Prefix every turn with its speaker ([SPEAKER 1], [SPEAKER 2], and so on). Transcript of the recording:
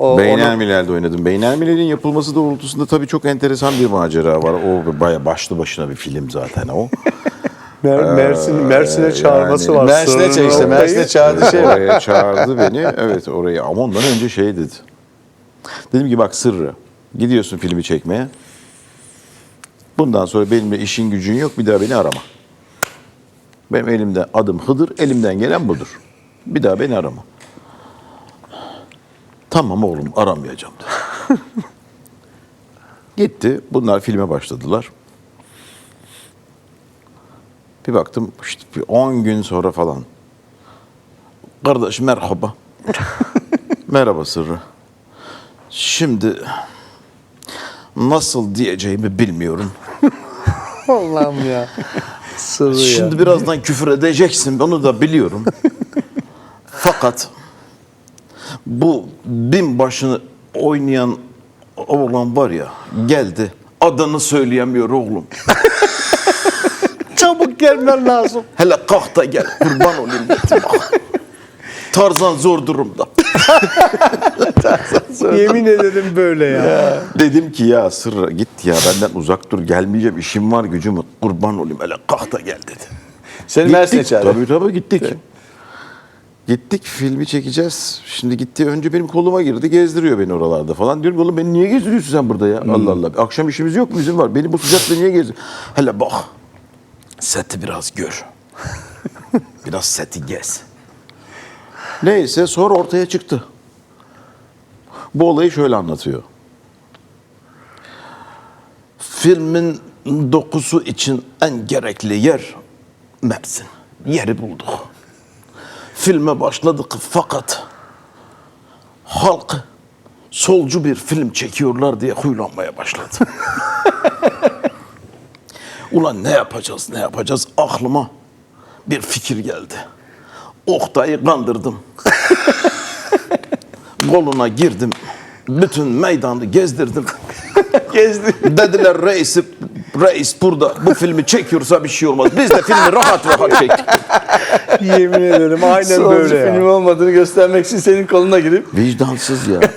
[SPEAKER 1] O,
[SPEAKER 2] Beynermiler'de oynadım. Beynermiler'in yapılması doğrultusunda tabii çok enteresan bir macera var. O baya başlı başına bir film zaten o.
[SPEAKER 1] Mer- Mersin, Mersin'e çağırması
[SPEAKER 2] Yani
[SPEAKER 1] var.
[SPEAKER 3] Mersin'e çekti,
[SPEAKER 1] Oktay'ı.
[SPEAKER 3] Mersin'e çağırdı şey.
[SPEAKER 2] oraya çağırdı beni. Evet oraya ama ondan önce şey dedi. Dedim ki bak sırrı. Gidiyorsun filmi çekmeye. Bundan sonra benimle işin gücün yok bir daha beni arama. Benim elimde adım Hıdır, elimden gelen budur. Bir daha beni arama. Tamam oğlum aramayacağım dedi. Gitti. Bunlar filme başladılar. Bir baktım işte bir 10 gün sonra falan. Kardeş merhaba. merhaba Sırrı. Şimdi nasıl diyeceğimi bilmiyorum.
[SPEAKER 1] Allah'ım ya. Sırrı ya.
[SPEAKER 2] Şimdi birazdan küfür edeceksin onu da biliyorum. Fakat bu bin başını oynayan oğlan var ya geldi. Adını söyleyemiyor oğlum.
[SPEAKER 1] Çabuk gelmen lazım.
[SPEAKER 2] Hele kalk da gel kurban olayım dedim. Tarzan zor durumda.
[SPEAKER 1] Yemin ederim böyle ya.
[SPEAKER 2] Dedim ki ya sırra git ya benden uzak dur gelmeyeceğim işim var gücüm var. kurban olayım hele kalk da gel dedi.
[SPEAKER 3] Seni Mersin'e çağırdı.
[SPEAKER 2] Tabii tabii gittik. Gittik filmi çekeceğiz. Şimdi gitti önce benim koluma girdi gezdiriyor beni oralarda falan. Diyorum oğlum beni niye gezdiriyorsun sen burada ya? Allah Allah. Akşam işimiz yok mu izin var? Beni bu sıcakta niye gezdiriyorsun? Hele bak. Seti biraz gör. biraz seti gez. Neyse sonra ortaya çıktı. Bu olayı şöyle anlatıyor. Filmin dokusu için en gerekli yer Mersin. Yeri bulduk. Filme başladık fakat halk solcu bir film çekiyorlar diye huylanmaya başladı. Ulan ne yapacağız ne yapacağız aklıma bir fikir geldi. Oktay'ı kandırdım. Koluna girdim. Bütün meydanı gezdirdim.
[SPEAKER 3] Gezdi.
[SPEAKER 2] Dediler reis, reis burada bu filmi çekiyorsa bir şey olmaz. Biz de filmi rahat rahat çektik.
[SPEAKER 1] Yemin ederim aynen
[SPEAKER 3] Solcu
[SPEAKER 1] böyle
[SPEAKER 3] film
[SPEAKER 1] ya.
[SPEAKER 3] olmadığını göstermek için senin koluna girip
[SPEAKER 2] Vicdansız ya.